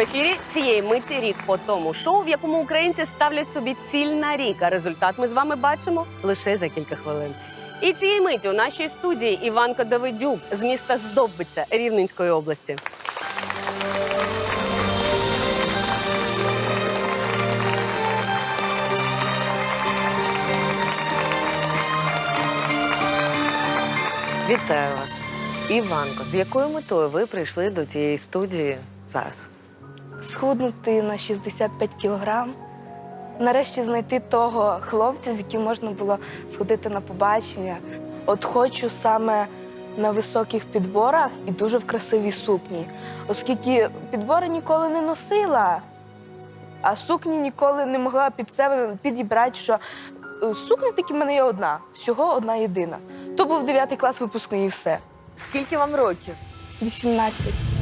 Ефірі цієї миті рік по тому шоу, в якому українці ставлять собі ціль на рік. А результат ми з вами бачимо лише за кілька хвилин. І цієї миті у нашій студії Іванко Давидюк з міста Здоббиця Рівненської області. Вітаю вас, Іванко. З якою метою ви прийшли до цієї студії зараз? Схуднути на 65 кілограм. Нарешті знайти того хлопця, з яким можна було сходити на побачення. От хочу саме на високих підборах і дуже в красивій сукні. Оскільки підбори ніколи не носила, а сукні ніколи не могла під себе підібрати, що е, сукня таки в мене є одна, всього одна єдина. То був 9 клас випускний і все. Скільки вам років? 18.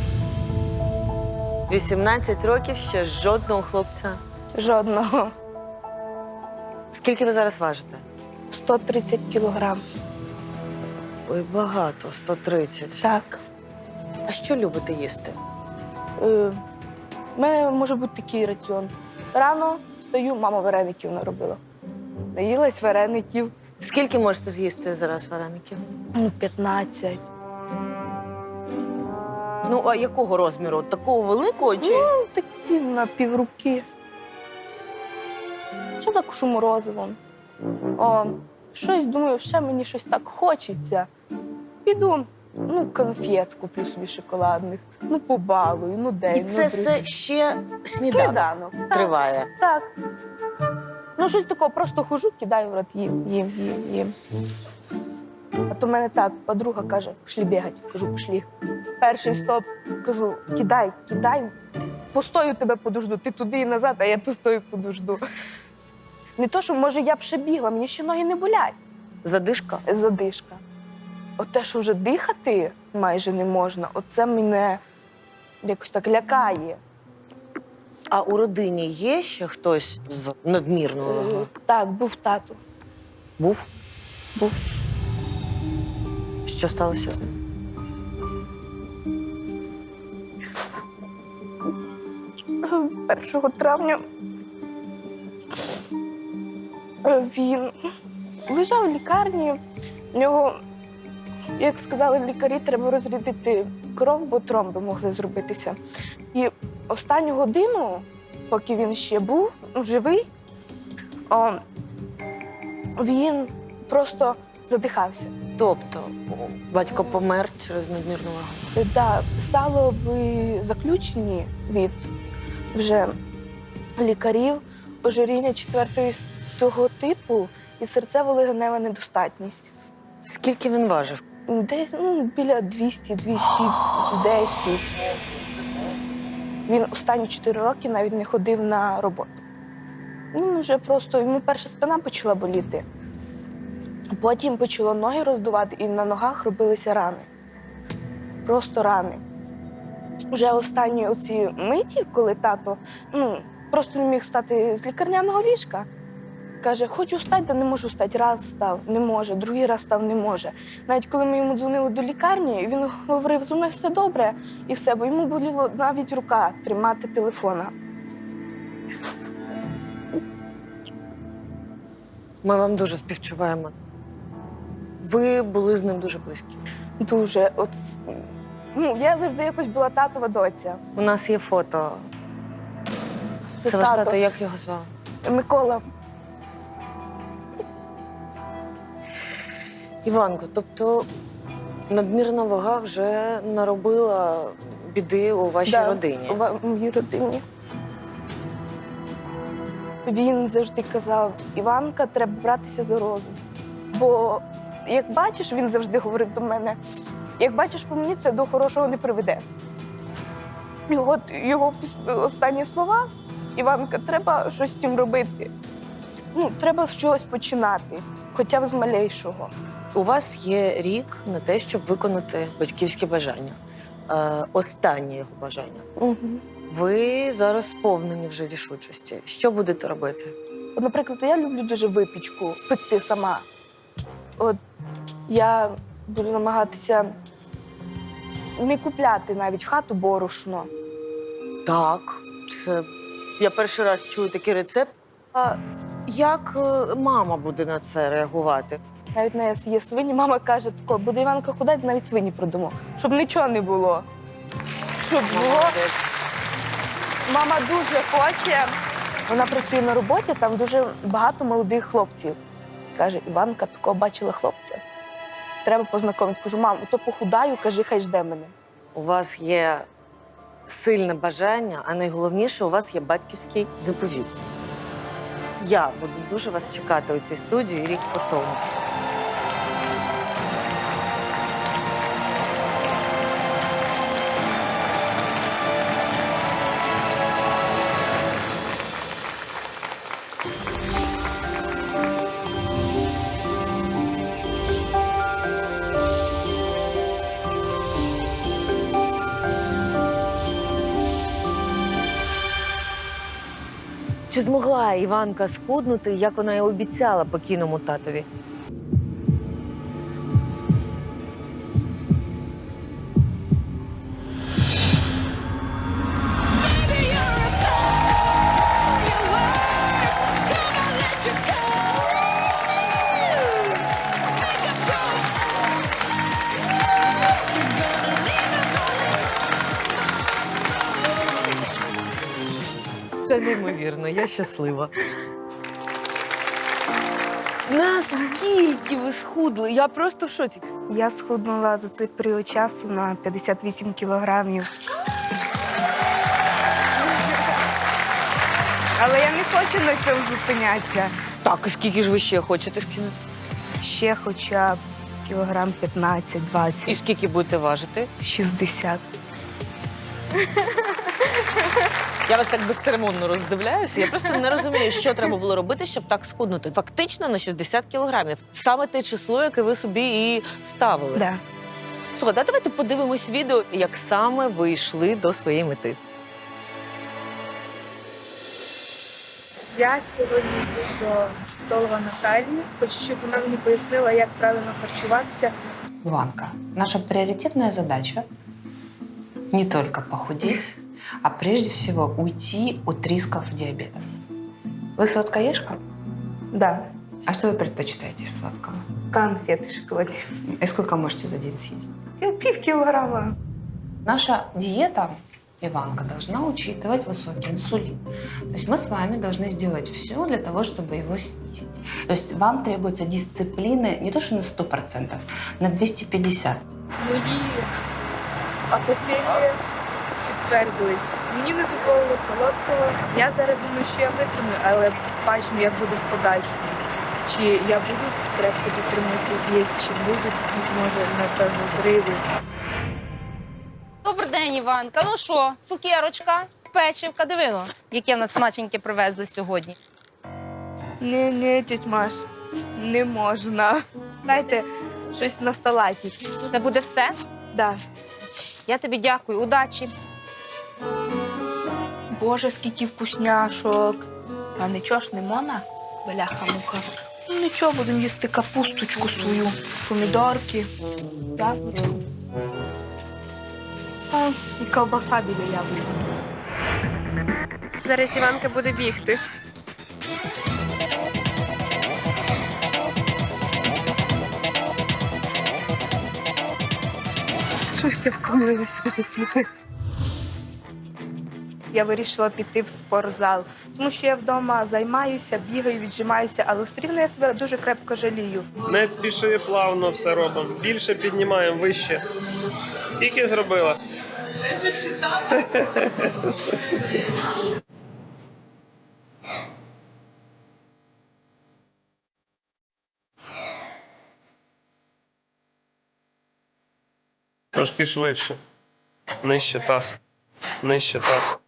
18 років ще жодного хлопця. Жодного. Скільки ви зараз важите? 130 кілограм. Ой, багато, 130. Так. А що любите їсти? Е, У мене може бути такий раціон. Рано встаю, мама вареників наробила. Наїлась вареників. Скільки можете з'їсти зараз вареників? Ну, 15. Ну, а якого розміру? Такого великого чи? Ну, такі на півруки. Що закушу морозивом? О, щось думаю, ще мені щось так хочеться. Піду, ну, конфет куплю собі шоколадних, ну, побалую, ну день. І ну, це другий. все ще сніданок Сніданок. Так. триває. Так. Ну, щось такого, просто хожу, кидаю в рот, їм, їм, їм, їм. А то в мене так, подруга каже, пішли бігати. Кажу, пішли. Перший стоп, кажу, кидай, кидай, постою тебе подожду. Ти туди і назад, а я постою подожду. Не то, що може я б ще бігла, мені ще ноги не болять. Задишка. Задишка. От те, що вже дихати майже не можна, оце мене якось так лякає. А у родині є ще хтось з надмірною Е. Так, був тато. Був? Був. Що сталося з ним? 1 травня він лежав в лікарні. В нього, як сказали лікарі, треба розрядити кров, бо тромби могли зробитися. І останню годину, поки він ще був живий, о, він просто задихався. Тобто батько помер через надмірну вагу. Е, Да, стало в заключенні від вже лікарів ожиріння того типу і серцево-легенева недостатність. Скільки він важив? Десь ну, біля 200-210. Він останні 4 роки навіть не ходив на роботу. Він вже просто йому перша спина почала боліти. Потім почало ноги роздувати, і на ногах робилися рани. Просто рани. Вже останні оці миті, коли тато ну, просто не міг встати з лікарняного ліжка. Каже, хочу встати, та не можу встати. Раз став, не може, другий раз став, не може. Навіть коли ми йому дзвонили до лікарні, він говорив, зі мною все добре і все, бо йому боліло навіть рука тримати телефона. Ми вам дуже співчуваємо. Ви були з ним дуже близькі. Дуже. От, ну, я завжди якось була татова доця. У нас є фото. Це, Це, ваш тато. тато, як його звали? Микола. Іванко, тобто надмірна вага вже наробила біди у вашій Да, родині. В моїй родині. Він завжди казав: Іванка, треба братися за розум. Бо, як бачиш, він завжди говорив до мене: як бачиш по мені, це до хорошого не приведе. І от його останні слова: Іванка, треба щось з цим робити. Ну, треба з чогось починати, хоча б з малейшого. У вас є рік на те, щоб виконати батьківське бажання. Е, останнє його бажання. Угу. Ви зараз сповнені вже рішучості. Що будете робити? Наприклад, я люблю дуже випічку пекти сама. От я буду намагатися не купляти навіть в хату борошно. Так, це я перший раз чую такий рецепт. А як е, мама буде на це реагувати? Навіть на є свині, мама каже, тако, буде Іванка худати, навіть свині продамо. Щоб нічого не було. Щоб було. Молодець. Мама дуже хоче. Вона працює на роботі, там дуже багато молодих хлопців. Каже, Іванка такого бачила хлопця. Треба познайомити. Кажу, мам, то похудаю, кажи, хай жде мене. У вас є сильне бажання, а найголовніше, у вас є батьківський заповіт. Я буду дуже вас чекати у цій студії рік по тому. Чи змогла Іванка схуднути, як вона і обіцяла покійному татові? Неймовірно, я щаслива. Наскільки ви схудли? Я просто в шоці. Я схуднула за цей період часу на 58 кілограмів. Але я не хочу на цьому зупинятися. Так, і скільки ж ви ще хочете скинути? Ще хоча б кілограм 15, 20, І скільки будете важити? 60. Я вас так безцеремонно роздивляюся. Я просто не розумію, що треба було робити, щоб так схуднути. Фактично на 60 кілограмів. Саме те число, яке ви собі і ставили. Да. Слухайте, а давайте подивимось відео, як саме ви йшли до своєї мети. Я сьогодні йду до психолога Наталії. Хочу, щоб вона мені пояснила, як правильно харчуватися. Иванка, наша приоритетная задача не только похудеть, а прежде всего уйти от рисков диабета. Вы сладкоежка? Да, А что вы предпочитаете из сладкого? конфети шоколадні. И сколько можете за день съесть? Пів кілограма. Наша диета, Иванка, должна учитывать высокий инсулин. То есть мы с вами должны сделать все для того, чтобы его снизить. То есть вам требуется дисциплины не то что на 100%, на 250%. Мої опасіння підтвердились. Мені не дозволили солодкого. Я зараз думаю, що я витримаю, але бачимо, як буде в подальшому. Чи я буду крепко підтримувати дієті, чи будуть якісь, може, напевно, зриви. Добрий день, Іванка. Ну що, цукерочка, печивка, дивило, яке в нас смаченьке привезли сьогодні. Ні, ні, тють Маш, не можна. Дайте щось на салаті. Це буде все. Да. Я тобі дякую, удачі. Боже, скільки вкусняшок. Та нічого ж не мона, бляха-мука. Ну нічого, будемо їсти капусточку свою, помідорки, яблучко. А, і ковбаса біля яблука. Зараз Іванка буде бігти. Щось я втомилася. Я вирішила піти в спортзал, тому що я вдома займаюся, бігаю, віджимаюся, але все рівно я себе дуже крепко жалію. Не спіши, плавно все робимо. Більше піднімаємо вище. Скільки зробила? Трошки швидше. Нижче таз. Нижче таз.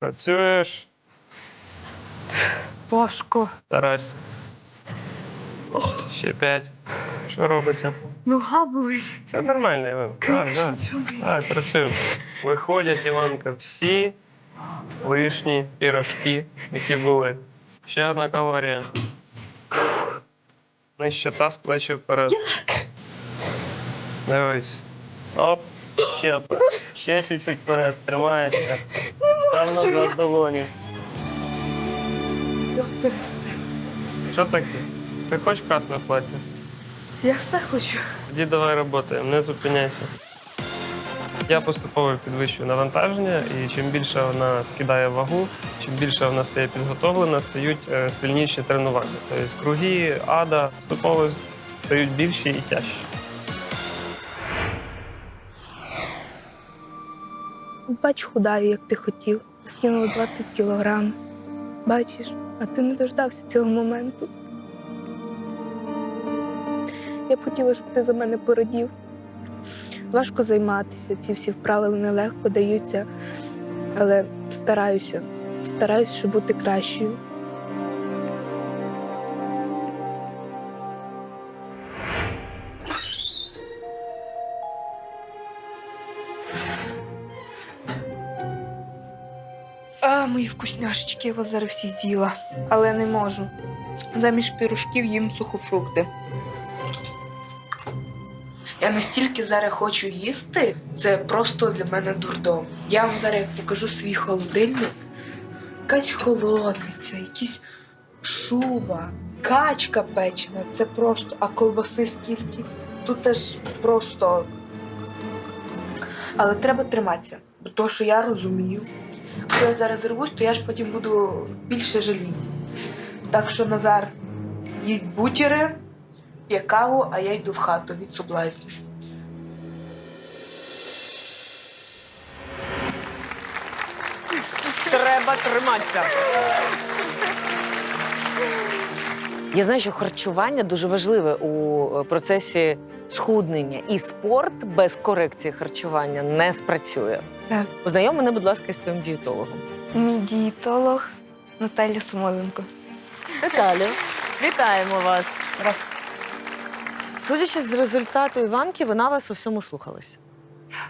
Працюєш. Важко. Старайся. Ще п'ять. Що робиться? Нога болить. Це нормально, Іван. Так, так. Так, працюємо. Виходять, Іванка, всі лишні пірожки, які були. Ще одна калорія. Нижче таз, плечі вперед. Дивись. Оп. Ще, ще чуть-чуть вперед, тримається. Став назад долоні. Що таке? Ти хочеш красне плаття? Я все хочу. Тоді давай роботаємо, не зупиняйся. Я поступово підвищую навантаження, і чим більше вона скидає вагу, чим більше вона стає підготовлена, стають е, сильніші тренування. Тобто круги, ада поступово стають більші і тяжчі. Бач, худаю, як ти хотів. Скинула 20 кілограм. Бачиш, а ти не дождався цього моменту. Я б хотіла, щоб ти за мене породів. Важко займатися, ці всі вправи нелегко даються, але стараюся. Стараюся, щоб бути кращою. Мої вкусняшечки, я вас зараз всі з'їла, але не можу. Замість пірушків їм сухофрукти. Я настільки зараз хочу їсти, це просто для мене дурдом. Я вам зараз покажу свій холодильник. Якась холодниця, якісь шуба, качка печена. Це просто. А колбаси скільки? Тут теж просто. Але треба триматися, бо то, що я розумію. Якщо я зараз рвусь, то я ж потім буду більше жаліти. Так що Назар їсть бутіри, п'є каву, а я йду в хату від соблазнів. Треба триматися. Я знаю, що харчування дуже важливе у е, процесі схуднення, і спорт без корекції харчування не спрацює. Так. Познайом мене, будь ласка, з твоїм дієтологом. Мій дієтолог Наталя Самоленко. Наталю, вітаємо вас. Судячи з результату Іванки, вона вас у всьому слухалась.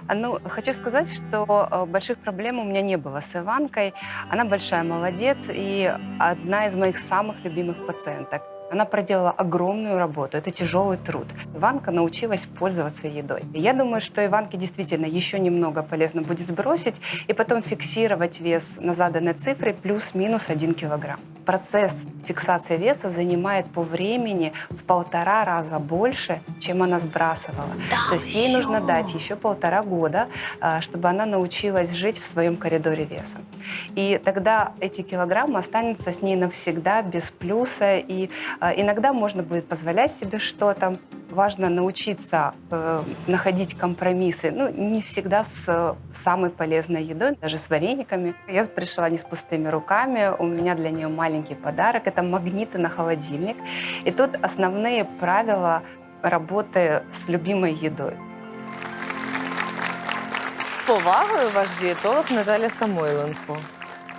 А, Ну, хочу сказать, что э, больших проблем у меня не было с Иванкой. Она большая молодец и одна из моих самых любимых пациенток. Она проделала огромную работу, это тяжелый труд. Иванка научилась пользоваться едой. Я думаю, что Иванке действительно еще немного полезно будет сбросить и потом фиксировать вес на заданной цифре плюс-минус 1 килограмм Процесс фиксации веса занимает по времени в полтора раза больше, чем она сбрасывала. То есть ей нужно дать еще полтора года, а, чтобы она научилась жить в своем коридоре веса. И тогда эти килограммы останутся с ней навсегда без плюса. И а, иногда можно будет позволять себе что-то. Важно научиться э, находить компромиссы. Ну, не всегда с э, самой полезной едой, даже с варениками. Я пришла не с пустыми руками. У меня для нее маленький подарок. Это магниты на холодильник. И тут основные правила работы с любимой едой. З повагою ваш дієтолог Наталя Самойленко.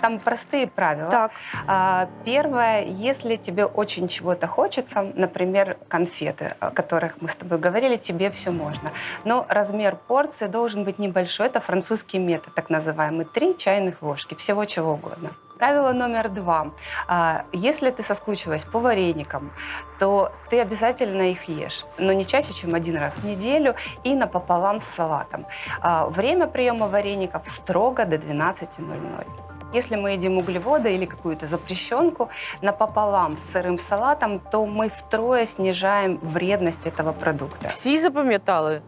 Там простые правила. Так. А, Первое, если тебе очень чего-то хочется, например, конфеты, о которых мы с тобой говорили, тебе все можно. Но размер порции должен быть небольшой. Это французский метод, так называемый. Три чайных ложки, всего чего угодно. Правило номер два. А, Если ты соскучилась по вареникам, то ты обязательно их ешь, но не чаще, чем один раз в неделю и напополам с салатом. А, Время приема вареников строго до 12.00. Если мы едим углеводы или какую-то запрещенку напополам с сырым салатом, то мы втрое снижаем вредность этого продукта. Всі запам'ятали.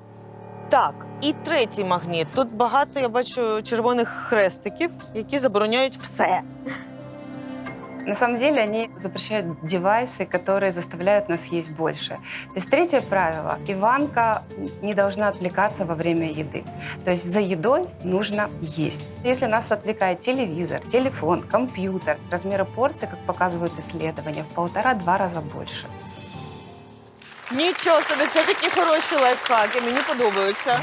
Так, і третій магніт. Тут багато я бачу червоних хрестиків, які забороняють все. На самом деле они запрещают девайсы, которые заставляют нас есть больше. То есть третье правило. Иванка не должна отвлекаться во время еды. То есть за едой нужно есть. Если нас отвлекает телевизор, телефон, компьютер, размеры порции, как показывают исследования, в полтора-два раза больше. Нічого собі, це такі хороші лайфхаки, мені подобаються.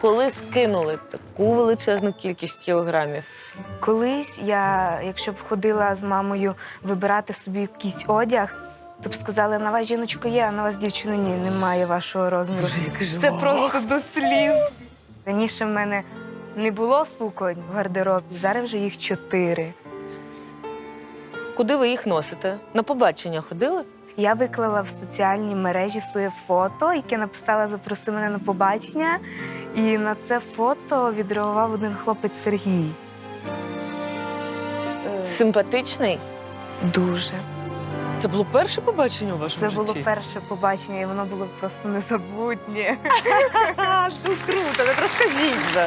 Коли скинули таку величезну кількість кілограмів, Колись я, якщо б ходила з мамою вибирати собі якийсь одяг, то б сказали, на вас жіночко є, а на вас дівчина ні, немає вашого розміру. Це просто до сліз. Раніше в мене не було суконь в гардеробі, зараз вже їх чотири. куди ви їх носите? На побачення ходили? Я виклала в соціальні мережі своє фото, яке написала Запроси мене на побачення. І на це фото відреагував один хлопець Сергій. Е, Симпатичний. Дуже. Це було перше побачення у вашому Це житті? було перше побачення, і воно було просто незабутнє. Ну круто, так розкажіть вже.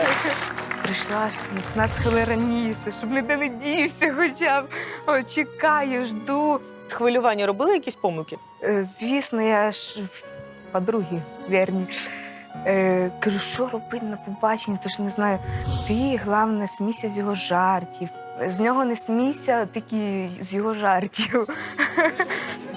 Прийшла ж на 15 хвилин раніше, щоб ніде не дівся, хоча б О, чекаю, жду. Хвилювання робили якісь помилки? Е, Звісно, я ж в- подруги вірні. Е, кажу, що робити на побаченні, тож не знаю. Ти, головне, смійся з його жартів. З нього не смійся, тільки з його жартів.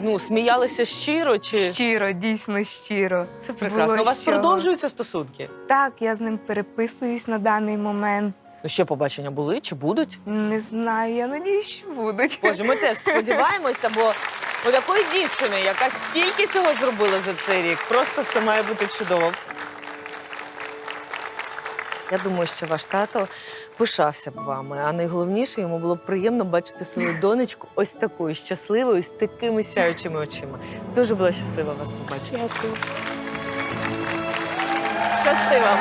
Ну, сміялися щиро чи Щиро, дійсно щиро. це прекрасно? Було У вас з чого. продовжуються стосунки? Так, я з ним переписуюсь на даний момент. Ну, ще побачення були чи будуть? Не знаю, я надіюсь, що будуть. Боже, ми теж сподіваємося, бо у такої дівчини, яка стільки цього зробила за цей рік, просто все має бути чудово. Я думаю, що ваш тато пишався б вами, а найголовніше йому було б приємно бачити свою донечку ось такою щасливою, з такими сяючими очима. Дуже була щаслива вас побачити. Дякую. Щасти вам!